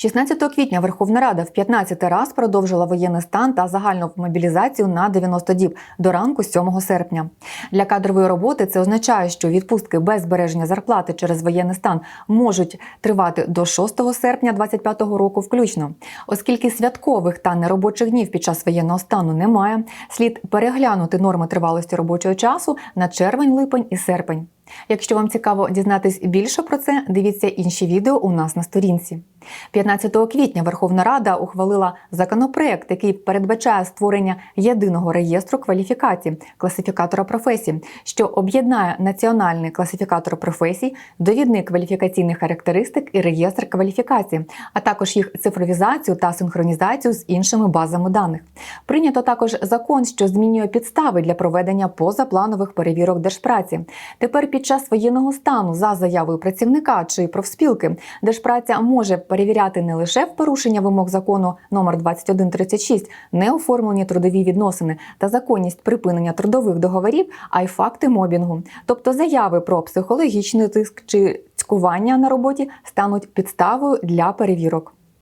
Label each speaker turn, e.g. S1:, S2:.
S1: 16 квітня Верховна Рада в 15 раз продовжила воєнний стан та загальну мобілізацію на 90 діб до ранку 7 серпня. Для кадрової роботи це означає, що відпустки без збереження зарплати через воєнний стан можуть тривати до 6 серпня 2025 року включно. Оскільки святкових та неробочих днів під час воєнного стану немає, слід переглянути норми тривалості робочого часу на червень, липень і серпень. Якщо вам цікаво дізнатись більше про це, дивіться інші відео у нас на сторінці. 15 квітня Верховна Рада ухвалила законопроект, який передбачає створення єдиного реєстру кваліфікацій класифікатора професій, що об'єднає національний класифікатор професій, довідник кваліфікаційних характеристик і реєстр кваліфікацій, а також їх цифровізацію та синхронізацію з іншими базами даних. Прийнято також закон, що змінює підстави для проведення позапланових перевірок держпраці. Тепер під час воєнного стану за заявою працівника чи профспілки держпраця може перевіряти не лише в порушення вимог закону номер 2136, неоформлені трудові відносини та законність припинення трудових договорів, а й факти мобінгу, тобто заяви про психологічний тиск чи цькування на роботі стануть підставою для перевірок.